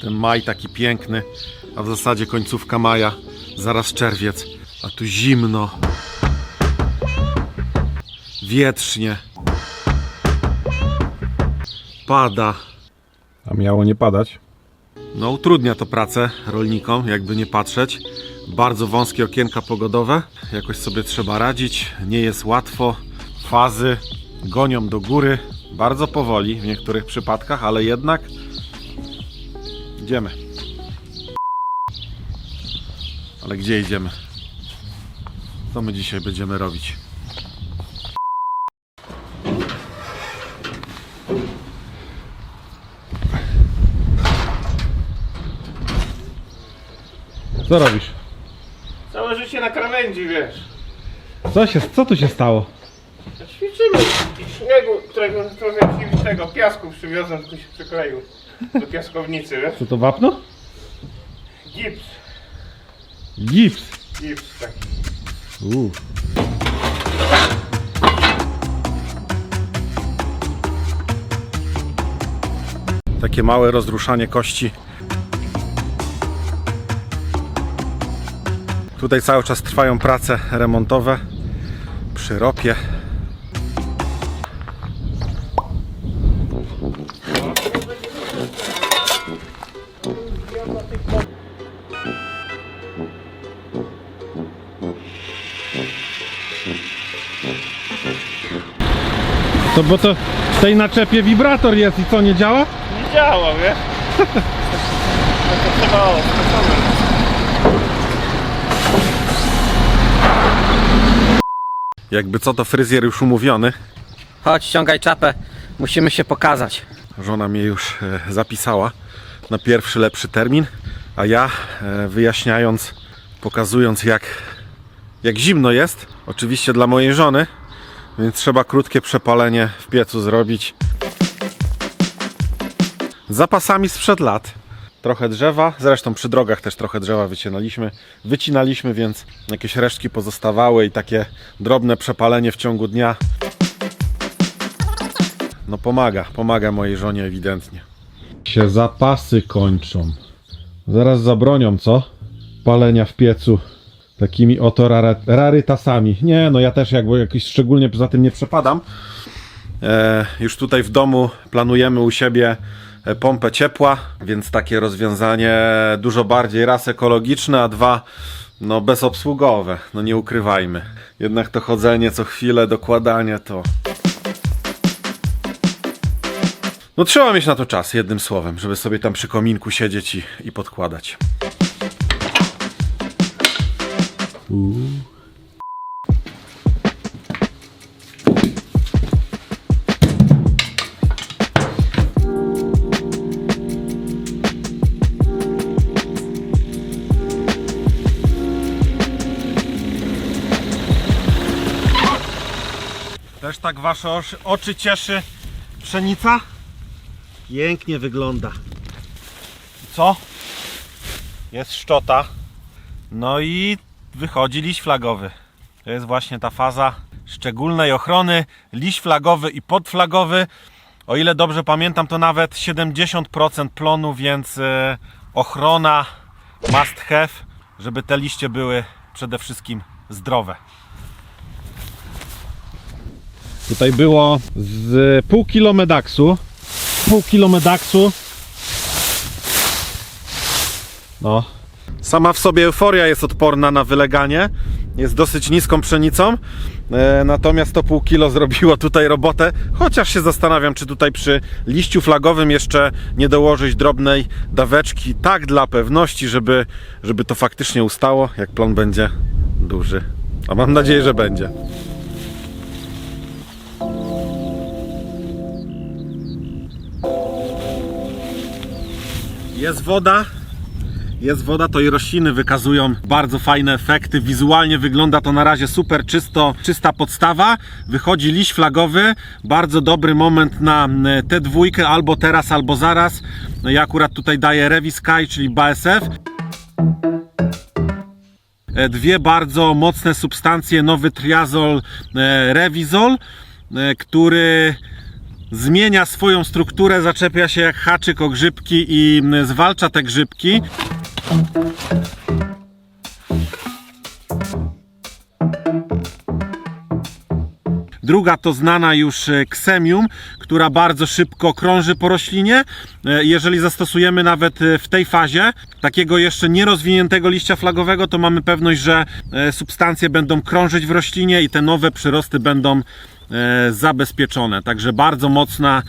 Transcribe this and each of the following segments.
Ten maj taki piękny, a w zasadzie końcówka maja, zaraz czerwiec, a tu zimno. Wietrznie. Pada. A miało nie padać? No, utrudnia to pracę rolnikom, jakby nie patrzeć. Bardzo wąskie okienka pogodowe, jakoś sobie trzeba radzić. Nie jest łatwo. Fazy gonią do góry bardzo powoli w niektórych przypadkach, ale jednak idziemy. Ale gdzie idziemy? Co my dzisiaj będziemy robić? Co robisz? Całe życie na krawędzi, wiesz. Co, się, co tu się stało? Ćwiczymy śniegu, którego trochę tego piasku przywiozłem, tylko się przykleił do piaskownicy, wiesz. Co to wapno? Gips, Gips. gips taki. Uuu. Takie małe rozruszanie kości. Tutaj cały czas trwają prace remontowe przy ropie. To bo to w tej naczepie wibrator jest i co, nie działa? Nie działa, wiesz. Jakby co to fryzjer już umówiony. Chodź, ściągaj czapę. Musimy się pokazać. Żona mnie już e, zapisała na pierwszy lepszy termin, a ja e, wyjaśniając, pokazując jak, jak zimno jest, oczywiście dla mojej żony, więc trzeba krótkie przepalenie w piecu zrobić. Zapasami sprzed lat. Trochę drzewa, zresztą przy drogach też trochę drzewa wycinaliśmy, wycinaliśmy, więc jakieś resztki pozostawały i takie drobne przepalenie w ciągu dnia no pomaga, pomaga mojej żonie ewidentnie. Się zapasy kończą. Zaraz zabronią, co? Palenia w piecu takimi oto rara- rarytasami. Nie, no ja też jakby jakiś szczególnie za tym nie przepadam. E, już tutaj w domu planujemy u siebie e, pompę ciepła, więc takie rozwiązanie dużo bardziej raz ekologiczne, a dwa no bezobsługowe, no nie ukrywajmy. Jednak to chodzenie co chwilę, dokładanie to... No trzeba mieć na to czas, jednym słowem, żeby sobie tam przy kominku siedzieć i, i podkładać. Też tak wasze oczy, oczy cieszy pszenica? Pięknie wygląda. Co? Jest szczota. No i wychodzi liść flagowy. To jest właśnie ta faza szczególnej ochrony. Liść flagowy i podflagowy. O ile dobrze pamiętam, to nawet 70% plonu, więc e, ochrona must have, żeby te liście były przede wszystkim zdrowe. Tutaj było z pół kilo medaksu. Pół kilo medaksu. No, Sama w sobie euforia jest odporna na wyleganie. Jest dosyć niską pszenicą. E, natomiast to pół kilo zrobiło tutaj robotę. Chociaż się zastanawiam, czy tutaj przy liściu flagowym jeszcze nie dołożyć drobnej daweczki. Tak dla pewności, żeby, żeby to faktycznie ustało, jak plon będzie duży. A mam nadzieję, że będzie. Jest woda, jest woda, to i rośliny wykazują bardzo fajne efekty. Wizualnie wygląda to na razie super czysto, czysta podstawa. Wychodzi liść flagowy, bardzo dobry moment na m, tę dwójkę, albo teraz, albo zaraz. No ja akurat tutaj daję Revi Sky, czyli BASF. E, Dwie bardzo mocne substancje, nowy triazol, e, e, który zmienia swoją strukturę, zaczepia się jak haczyk o grzybki i zwalcza te grzybki. Druga to znana już e, ksemium, która bardzo szybko krąży po roślinie. E, Jeżeli zastosujemy nawet e, w tej fazie takiego jeszcze nierozwiniętego liścia flagowego, to mamy pewność, że substancje będą krążyć w roślinie i te nowe przyrosty będą zabezpieczone. Także bardzo mocna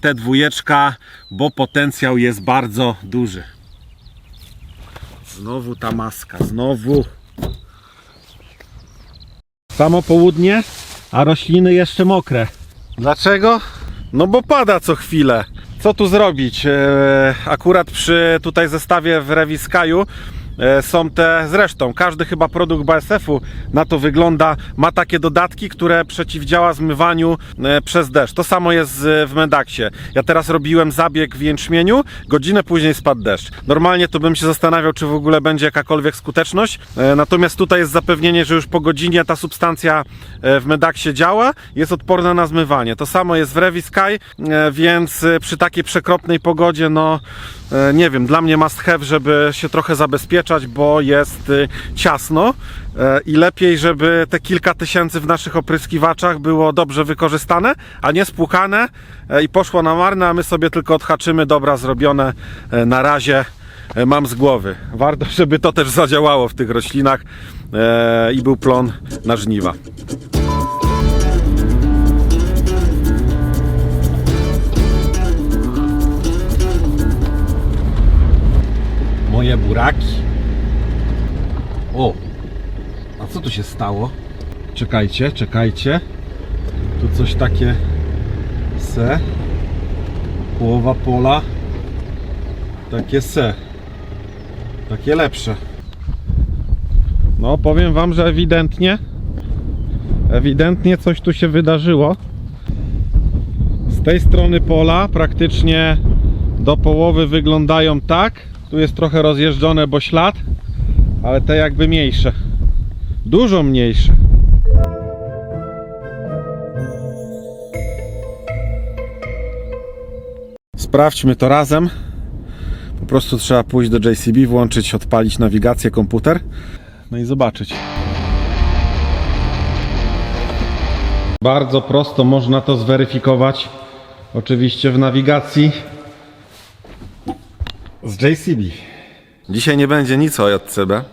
te dwójeczka, bo potencjał jest bardzo duży. Znowu ta maska, znowu. Samo południe, a rośliny jeszcze mokre. Dlaczego? No bo pada co chwilę. Co tu zrobić? E, Akurat przy tutaj zestawie w Rewiskaju są te, zresztą każdy chyba produkt BASF-u na to wygląda, ma takie dodatki, które przeciwdziała zmywaniu e, przez deszcz. To samo jest w Medaksie. Ja teraz robiłem zabieg w jęczmieniu, godzinę później spadł deszcz. Normalnie to bym się zastanawiał, czy w ogóle będzie jakakolwiek skuteczność, e, natomiast tutaj jest zapewnienie, że już po godzinie ta substancja e, w Medaksie działa, jest odporna na zmywanie. To samo jest w Revisky, e, więc e, przy takiej przekropnej pogodzie, no e, nie wiem, dla mnie must have, żeby się trochę zabezpieczać, bo jest e, ciasno. E, i lepiej, żeby te kilka tysięcy w naszych opryskiwaczach było dobrze wykorzystane, a nie spłukane. E, i poszło na marne, a my sobie tylko odhaczymy, dobra, zrobione. E, na razie e, mam z głowy. Warto, żeby to też zadziałało w tych roślinach. E, i był plon na żniwa. Buraki. O! A co tu się stało? Czekajcie, czekajcie. Tu coś takie se. Połowa pola. Takie se. Takie lepsze. No, powiem wam, że ewidentnie ewidentnie coś tu się wydarzyło. Z tej strony pola praktycznie do połowy wyglądają tak. Tu jest trochę rozjeżdżone, bo ślad, ale te jakby mniejsze. Dużo mniejsze. Sprawdźmy to razem. Po prostu trzeba pójść do JCB, włączyć, odpalić nawigację, komputer. No i zobaczyć. Bardzo prosto można to zweryfikować. Oczywiście w nawigacji z JCB. Dzisiaj nie będzie nic o JCB.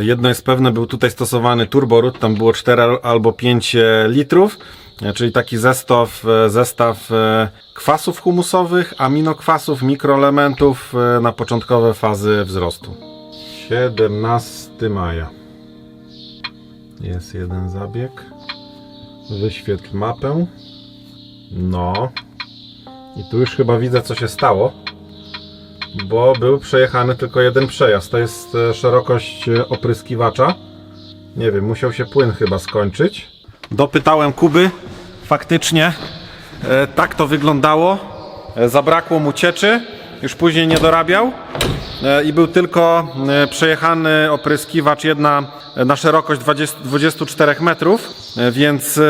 Jedno jest pewne, był tutaj stosowany turboród, tam było 4 albo 5 litrów, e, czyli taki zestaw, e, zestaw e, kwasów humusowych, aminokwasów, mikroelementów e, na początkowe fazy wzrostu. 17 maja. Jest jeden zabieg. Wyświetl mapę. No. I tu już chyba widzę, co się stało. Bo był przejechany tylko jeden przejazd. To jest e, szerokość e, opryskiwacza. Nie wiem, musiał się płyn chyba skończyć. Dopytałem Kuby. Faktycznie e, tak to wyglądało. Zabrakło mu cieczy. Już później nie dorabiał. I był tylko przejechany opryskiwacz jedna na szerokość 20, 24 metrów. Więc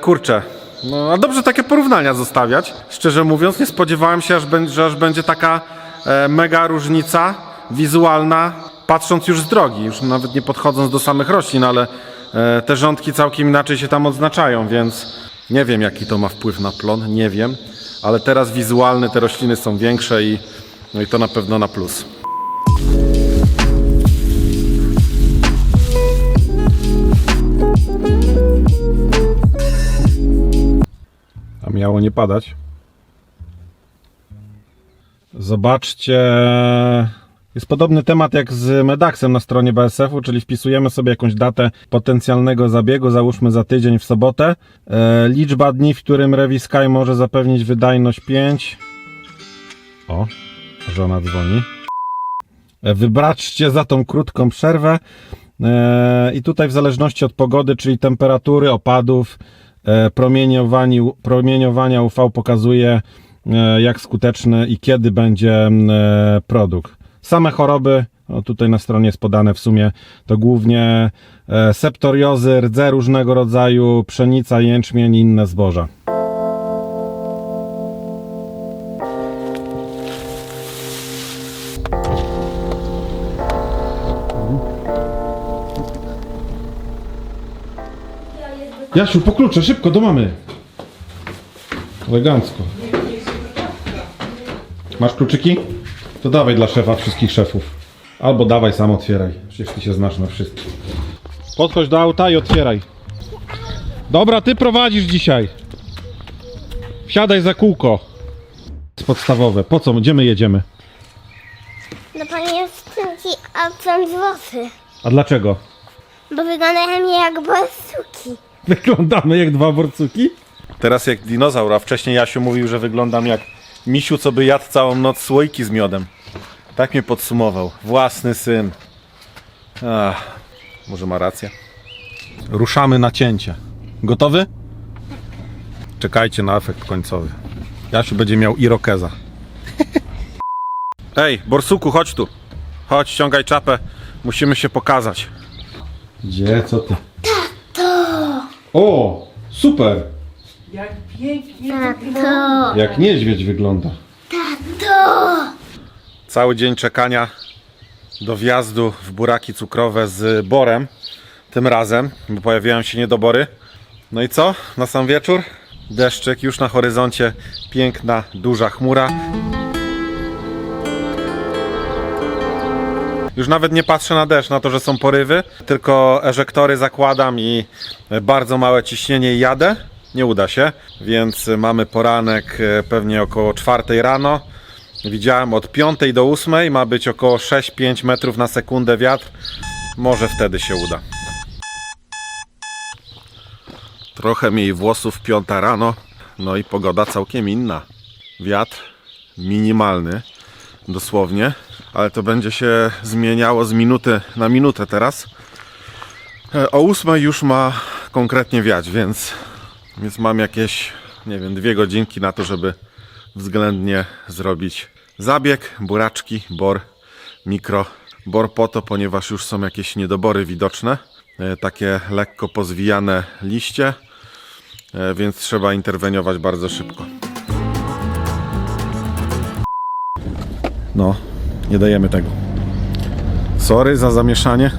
kurczę. No, a dobrze takie porównania zostawiać. Szczerze mówiąc, nie spodziewałem się, aż że aż będzie taka e, mega różnica wizualna, patrząc już z drogi, już nawet nie podchodząc do samych roślin, ale e, te rządki całkiem inaczej się tam odznaczają, więc nie wiem jaki to ma wpływ na plon, nie wiem, ale teraz wizualny te rośliny są większe i, no i to na pewno na plus. Miało nie padać. Zobaczcie. Jest podobny temat jak z Medaxem na stronie BSF-u, czyli wpisujemy sobie jakąś datę potencjalnego zabiegu, załóżmy za tydzień w sobotę. E, liczba dni, w którym Revisky może zapewnić wydajność 5. O, żona dzwoni. E, Wybraczcie za tą krótką przerwę. E, I tutaj w zależności od pogody, czyli temperatury, opadów, promieniowania UV pokazuje e, jak skuteczny i kiedy będzie m, e, produkt. Same choroby tutaj na stronie jest podane w sumie to głównie e, septoriozy, rdze różnego rodzaju, pszenica, jęczmień i inne zboża. Jasiu, po klucze, szybko, do mamy. Elegancko. Masz kluczyki? To dawaj dla szefa wszystkich szefów. Albo dawaj sam otwieraj. Przecież ty się znasz na wszystkim. Podchodź do auta i otwieraj. Dobra, ty prowadzisz dzisiaj. Wsiadaj za kółko. Jest podstawowe. Po co? Gdzie my jedziemy? No pan jest ci obciąć włosy, A dlaczego? bo wyglądają jak borsuki. Wyglądamy jak dwa borcuki? Teraz jak dinozaur, a wcześniej Jasiu mówił, że wyglądam jak misiu, co by jadł całą noc słoiki z miodem. Tak mnie podsumował. Własny syn. Ach, może ma rację. Ruszamy na cięcie. Gotowy? Czekajcie na efekt końcowy. Jasiu będzie miał irokeza. Ej, borsuku, chodź tu. Chodź, ściągaj czapę. Musimy się pokazać. Gdzie? Co ty? Tato! O! Super! To, Jak niedźwiedź wygląda. to. Cały dzień czekania do wjazdu w buraki cukrowe z Borem. Tym razem, bo pojawiają się niedobory. No i co? Na sam wieczór? Deszczyk, już na horyzoncie piękna, duża chmura. Już nawet nie patrzę na deszcz, na to, że są porywy, tylko eżektory zakładam i bardzo małe ciśnienie i jadę. Nie uda się, więc mamy poranek e, pewnie około 4 rano. Widziałem od 5 do 8 ma być około 6-5 metrów na sekundę wiatr. Może wtedy się uda. Trochę mniej włosów, piąta rano. No i pogoda całkiem inna. Wiatr minimalny, dosłownie, ale to będzie się zmieniało z minuty na minutę teraz. E, O 8 już ma konkretnie wiać, więc, więc mam jakieś, nie wiem, dwie godzinki na to, żeby względnie zrobić zabieg, buraczki, bor, mikro. Bor po to, ponieważ już są jakieś niedobory widoczne, e, takie lekko pozwijane liście, e, więc trzeba interweniować bardzo szybko. No, nie dajemy tego. Sorry za zamieszanie.